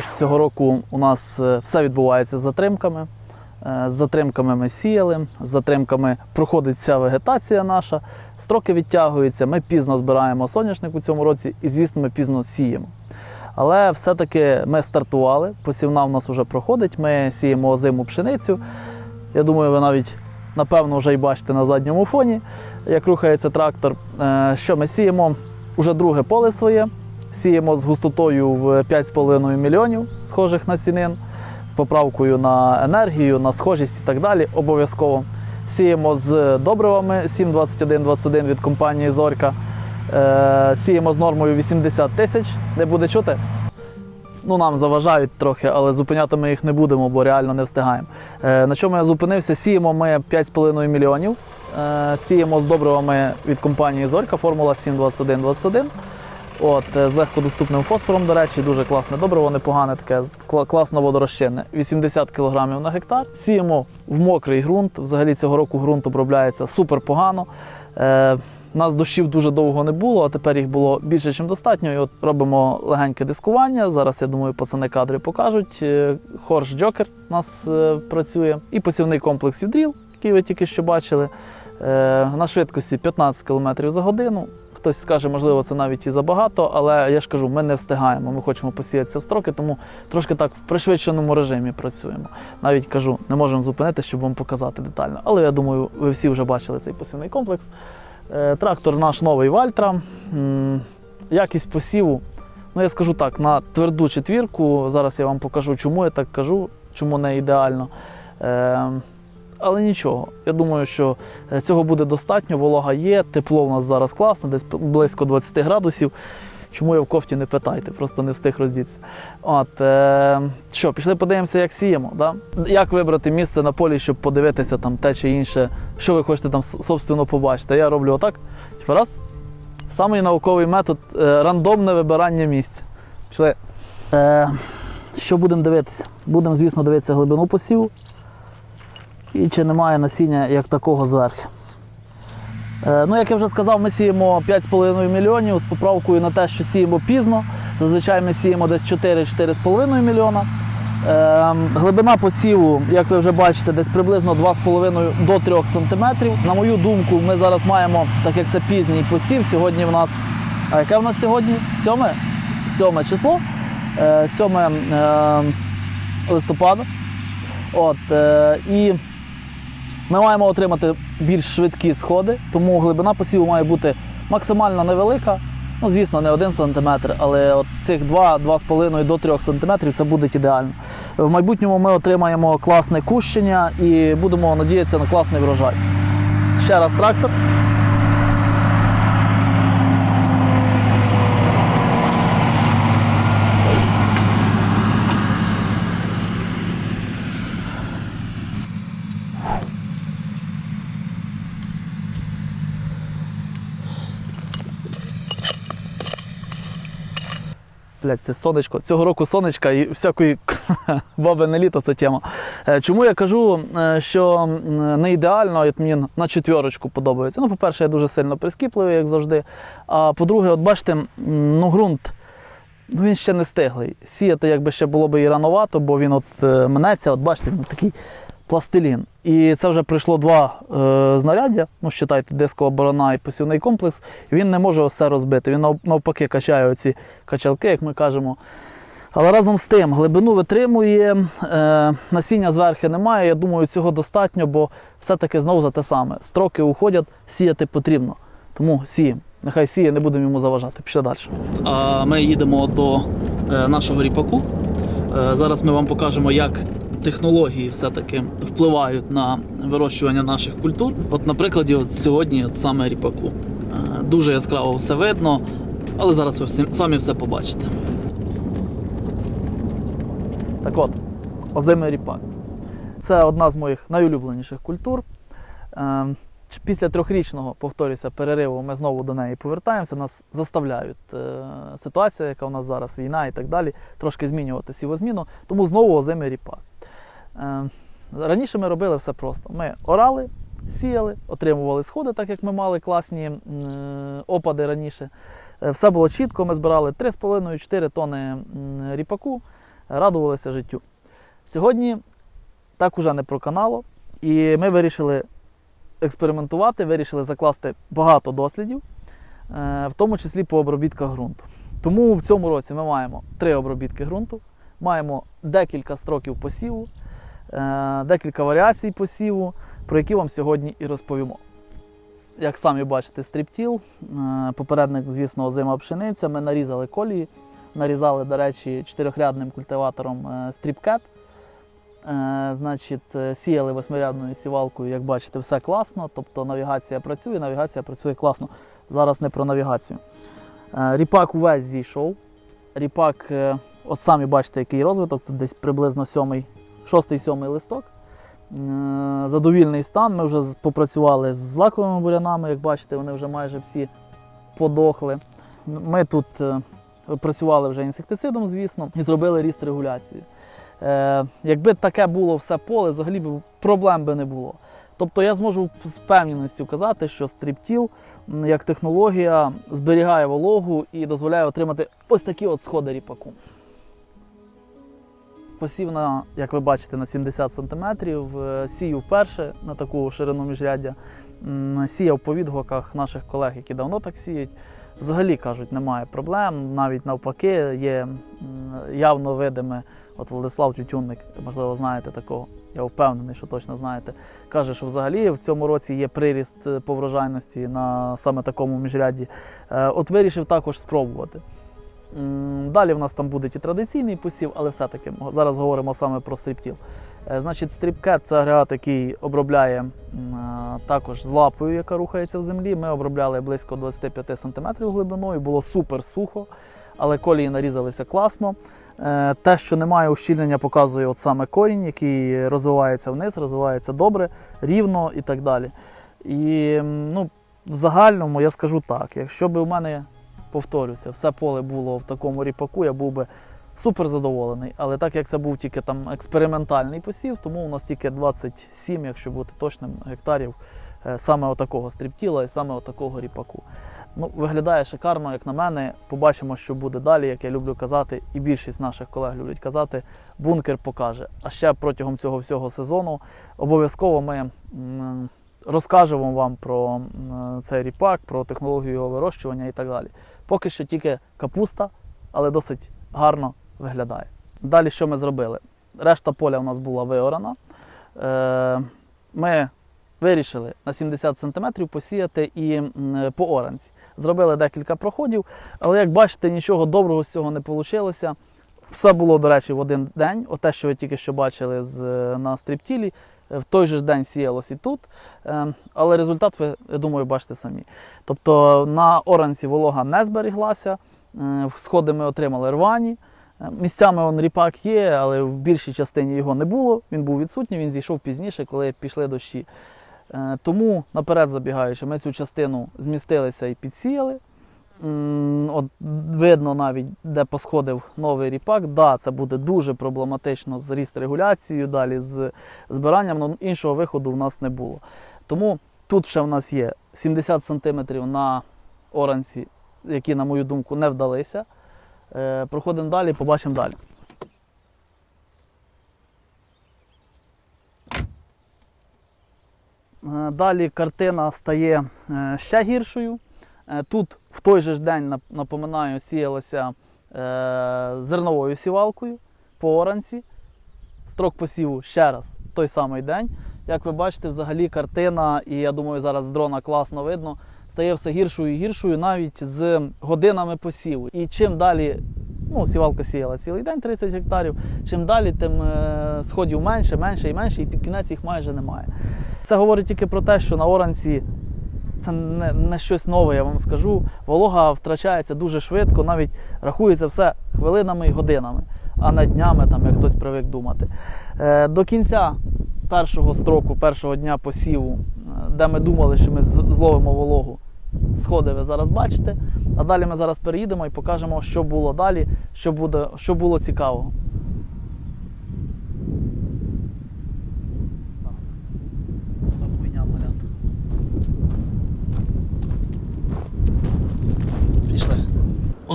що ж, цього року у нас е, все відбувається з затримками. Е, З затримками ми сіяли, з затримками проходить вся вегетація наша, строки відтягуються, ми пізно збираємо соняшник у цьому році і, звісно, ми пізно сіємо. Але все-таки ми стартували, посівна в нас вже проходить, ми сіємо озиму пшеницю. Я думаю, ви навіть напевно вже й бачите на задньому фоні, як рухається трактор. Е, Що ми сіємо? Уже друге поле своє. Сіємо з густотою в 5,5 мільйонів схожих на сінин, з поправкою на енергію, на схожість і так далі. Обов'язково. Сіємо з добривами 7,21,21 від компанії Зорька. Е, Сіємо з нормою 80 тисяч. Не буде чути? Ну, нам заважають трохи, але зупиняти ми їх не будемо, бо реально не встигаємо. Е, на чому я зупинився? Сіємо ми 5,5 мільйонів. Е, сіємо з добривами від компанії Зорька, формула 72121. От, е, з легкодоступним фосфором, до речі, дуже класне добриво, непогане, таке класно водорозчинне. 80 кг на гектар. Сіємо в мокрий ґрунт. Взагалі цього року ґрунт обробляється супер погано. Е, нас дощів дуже довго не було, а тепер їх було більше, ніж достатньо. І от робимо легеньке дискування. Зараз, я думаю, пацани кадри покажуть. Е, Хорш Джокер у нас е, працює. І посівний комплекс Юдріл, який ви тільки що бачили. Е, на швидкості 15 км за годину. Хтось скаже, можливо, це навіть і забагато, але я ж кажу, ми не встигаємо. Ми хочемо посіятися в строки, тому трошки так в пришвидшеному режимі працюємо. Навіть кажу, не можемо зупинитися, щоб вам показати детально. Але я думаю, ви всі вже бачили цей посівний комплекс. Е, Трактор наш новий Вальтра. Якість посіву. Ну, я скажу так, на тверду четвірку. Зараз я вам покажу, чому я так кажу, чому не ідеально. Але нічого. Я думаю, що е, цього буде достатньо. Волога є, тепло у нас зараз класно, десь близько 20 градусів. Чому я в кофті не питайте, просто не встиг роздітися. От, е, що, пішли подивимося, як сіємо. Да? Як вибрати місце на полі, щоб подивитися там те чи інше, що ви хочете там собственно побачити. Я роблю отак. Типу раз. Самий науковий метод е, рандомне вибирання місця. Пішли. Е, що будемо дивитися? Будемо, звісно, дивитися глибину посіву. І чи немає насіння як такого зверху. Е, Ну, як я вже сказав, ми сіємо 5,5 мільйонів з поправкою на те, що сіємо пізно. Зазвичай ми сіємо десь 4-4,5 мільйона. Е, глибина посіву, як ви вже бачите, десь приблизно 2,5 до 3 см. На мою думку, ми зараз маємо, так як це пізній посів, сьогодні в нас. А яке в нас сьогодні? Сьоме? Сьоме число. Е, Сьоме е, листопада. От, е, і ми маємо отримати більш швидкі сходи, тому глибина посіву має бути максимально невелика. Ну, звісно, не 1 см, але от цих 2-2,5 до 3 см це буде ідеально. В майбутньому ми отримаємо класне кущення і будемо надіятися на класний врожай. Ще раз трактор. Блять, це сонечко. Цього року сонечка і всякої бабине літо це тема. Е, Чому я кажу, е, що не ідеально, як мені на четвірочку подобається. Ну, по-перше, я дуже сильно прискіпливий, як завжди. А по-друге, от бачите, ну, ґрунт. Ну, він ще не стиглий. Сіяти якби ще було б і рановато, бо він от е, минеться, от бачите, він такий пластилін. І це вже прийшло два е, знаряддя. Ну, считайте, дискова борона і посівний комплекс. Він не може все розбити. Він навпаки качає оці качалки, як ми кажемо. Але разом з тим, глибину витримує, е, насіння зверху немає. Я думаю, цього достатньо, бо все-таки знову за те саме. Строки уходять, сіяти потрібно. Тому сіємо. Нехай сіє, не будемо йому заважати. Пішли далі. А ми їдемо до е, нашого ріпаку. Е, зараз ми вам покажемо, як технології все-таки впливають на вирощування наших культур. От, на прикладі, от сьогодні, от саме ріпаку. Е, дуже яскраво все видно, але зараз ви самі все побачите. Так от, озимий ріпак. Це одна з моїх найулюбленіших культур. Е, Після трьохрічного, повторюся, перериву ми знову до неї повертаємося. Нас заставляють е, ситуація, яка у нас зараз війна і так далі, трошки змінювати сівозміну. Тому знову озимий ріпак. Е, Раніше ми робили все просто. Ми орали, сіяли, отримували сходи, так як ми мали класні е, опади раніше. Е, Все було чітко, ми збирали 3,5-4 тони ріпаку. радувалися життю. Сьогодні так уже не проканало, і ми вирішили експериментувати, вирішили закласти багато дослідів, в тому числі по обробітках ґрунту. Тому в цьому році ми маємо три обробітки ґрунту, маємо декілька строків посіву, декілька варіацій посіву, про які вам сьогодні і розповімо. Як самі бачите, стріптіл, е, попередник, звісно, озима пшениця. Ми нарізали колії, нарізали, до речі, чотирьохрядним культиватором е, стріпкет. Е, Значить, е, сіяли восьмирядною сівалкою, як бачите, все класно. Тобто навігація працює, навігація працює класно. Зараз не про навігацію. Е, Ріпак увесь зійшов. Ріпак, е, от самі бачите, який розвиток, тут десь приблизно сьомий, шостий-сьомий листок. Е, Задовільний стан. Ми вже попрацювали з злаковими бурянами, як бачите, вони вже майже всі подохли. Ми тут е, працювали вже інсектицидом, звісно, і зробили ріст регуляції. Е, якби таке було все поле, взагалі б проблем би не було. Тобто я зможу з впевненістю казати, що стріптіл як технологія зберігає вологу і дозволяє отримати ось такі от сходи ріпаку. Посів на, як ви бачите, на 70 см, сію вперше на таку ширину міжряддя. Сіяв по відгуках наших колег, які давно так сіють. Взагалі кажуть, немає проблем. Навіть навпаки, є явно видиме. От Владислав Тютюнник, можливо, знаєте такого. Я впевнений, що точно знаєте. Каже, що взагалі в цьому році є приріст е, по врожайності на саме такому міжрядді. Е, От вирішив також спробувати. Далі в нас там буде і традиційний посів, але все-таки зараз говоримо саме про стріптіл. Е, Значить, стріпкет це агрегат, який обробляє е, також з лапою, яка рухається в землі. Ми обробляли близько 25 см глибиною, було супер сухо, але колії нарізалися класно. Е, Те, що немає ущільнення, показує от саме корінь, який розвивається вниз, розвивається добре, рівно і так далі. І ну, в загальному я скажу так: якщо б у мене, повторюся, все поле було в такому ріпаку, я був би супер задоволений. Але так як це був тільки там експериментальний посів, тому у нас тільки 27, якщо бути точним, гектарів е, саме отакого стріптіла і саме отакого ріпаку. Ну, виглядає шикарно, як на мене. Побачимо, що буде далі, як я люблю казати, і більшість наших колег люблять казати, бункер покаже. А ще протягом цього всього сезону обов'язково ми розкажемо вам про цей ріпак, про технологію його вирощування і так далі. Поки що тільки капуста, але досить гарно виглядає. Далі що ми зробили? Решта поля у нас була виорана. Е, Ми вирішили на 70 см посіяти і по оранці. Зробили декілька проходів, але як бачите, нічого доброго з цього не вийшло. Все було, до речі, в один день. Оте, що ви тільки що бачили на стріптілі, е, в той же день сіялось і тут. Е, Але результат ви, я думаю, бачите самі. Тобто на оранці волога не зберіглася, е, сходи ми отримали рвані. Е, Місцями он ріпак є, але в більшій частині його не було. Він був відсутній, він зійшов пізніше, коли пішли дощі. Тому наперед забігаючи, ми цю частину змістилися і підсіяли. От видно навіть, де посходив новий ріпак. Да, це буде дуже проблематично з ріст регуляцією, далі з збиранням, але іншого виходу в нас не було. Тому тут ще в нас є 70 см на оранці, які, на мою думку, не вдалися. Е, Проходимо далі, побачимо далі. Е, Далі картина стає е, ще гіршою. Е, Тут в той же ж день, напоминаю, сіялося е, зерновою сівалкою по оранці. Строк посіву ще раз той самий день. Як ви бачите, взагалі картина, і я думаю, зараз з дрона класно видно, стає все гіршою і гіршою навіть з годинами посіву. І чим далі, ну, сівалка сіяла цілий день 30 гектарів, чим далі, тим е, сходів менше, менше і менше, і під кінець їх майже немає. Це говорить тільки про те, що на оранці це не, не щось нове, я вам скажу. Волога втрачається дуже швидко, навіть рахується все хвилинами і годинами, а не днями, там, як хтось привик думати. Е, до кінця першого строку, першого дня посіву, е, де ми думали, що ми зловимо вологу, сходи ви зараз бачите. А далі ми зараз переїдемо і покажемо, що було далі, що, буде, що було цікавого.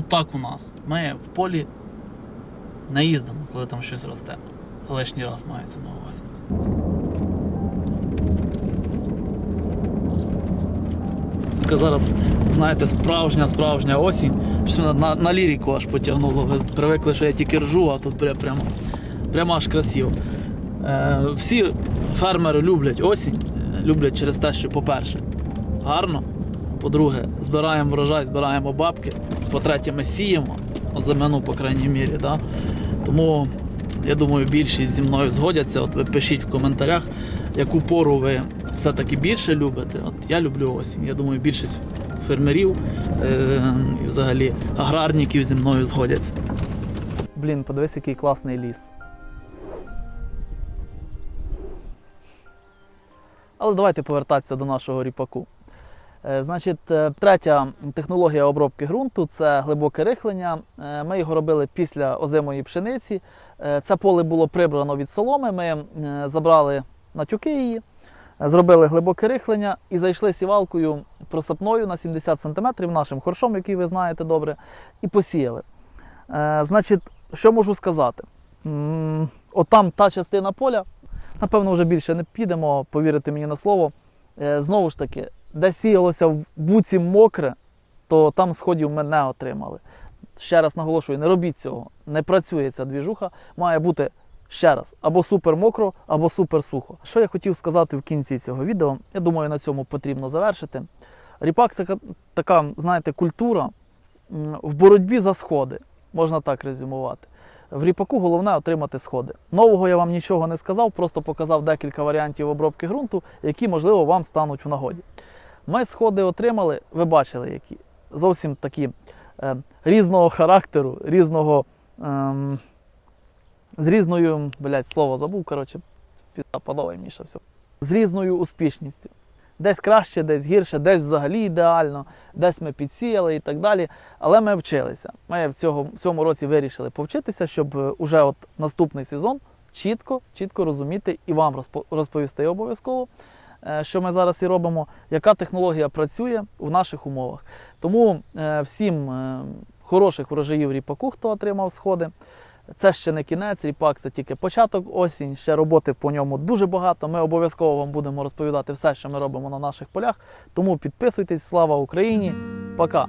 Отак у нас. Ми в полі не їздимо, коли там щось росте. Лишній раз мається на увазі. Зараз, знаєте, справжня, справжня осінь. Щось мене на, на ліріку аж потягнуло. Ви привикли, що я тільки ржу, а тут прямо, прямо аж красиво. Е, всі фермери люблять осінь, е, люблять через те, що, по-перше, гарно. По-друге, збираємо врожай, збираємо бабки. По-третє, ми сіємо озимину, по крайній мірі. Да? Тому я думаю, більшість зі мною згодяться. От ви пишіть в коментарях, яку пору ви все-таки більше любите. От я люблю осінь. Я думаю, більшість фермерів е- і взагалі аграрників зі мною згодяться. Блін, подивись, який класний ліс. Але давайте повертатися до нашого ріпаку. Е, Значить, е, третя технологія обробки ґрунту це глибоке рихлення. Е, Ми його робили після озимої пшениці. Це поле було прибрано від соломи. Ми забрали натюки її, зробили глибоке рихлення і зайшли сівалкою просапною на 70 см нашим хоршом, який ви знаєте добре, і посіяли. Значить, що можу сказати? Отам та частина поля, напевно, вже більше не підемо, повірите мені на слово. Знову ж таки, де сіялося в буці мокре, то там сходів ми не отримали. Ще раз наголошую, не робіть цього. Не працює ця двіжуха. Має бути ще раз або супер мокро, або супер сухо. Що я хотів сказати в кінці цього відео, я думаю, на цьому потрібно завершити. Ріпак така, така знаєте, культура в боротьбі за сходи, можна так резюмувати. В ріпаку головне отримати сходи. Нового я вам нічого не сказав, просто показав декілька варіантів обробки ґрунту, які, можливо, вам стануть в нагоді. Ми сходи отримали, ви бачили, які зовсім такі е, різного характеру, різного. ем, з різною, блядь, слово забув, коротше, пізда подовий Міша, все. З різною успішністю. Десь краще, десь гірше, десь взагалі ідеально, десь ми підсіяли і так далі. Але ми вчилися. Ми в цього, цьому році вирішили повчитися, щоб е, уже от наступний сезон чітко, чітко розуміти і вам розповісти обов'язково, е, що ми зараз і робимо, яка технологія працює в наших умовах. Тому е, всім е, хороших врожаїв ріпаку, хто отримав сходи. Це ще не кінець, ріпак це тільки початок осінь, ще роботи по ньому дуже багато. Ми обов'язково вам будемо розповідати все, що ми робимо на наших полях. Тому підписуйтесь, слава Україні! Пока!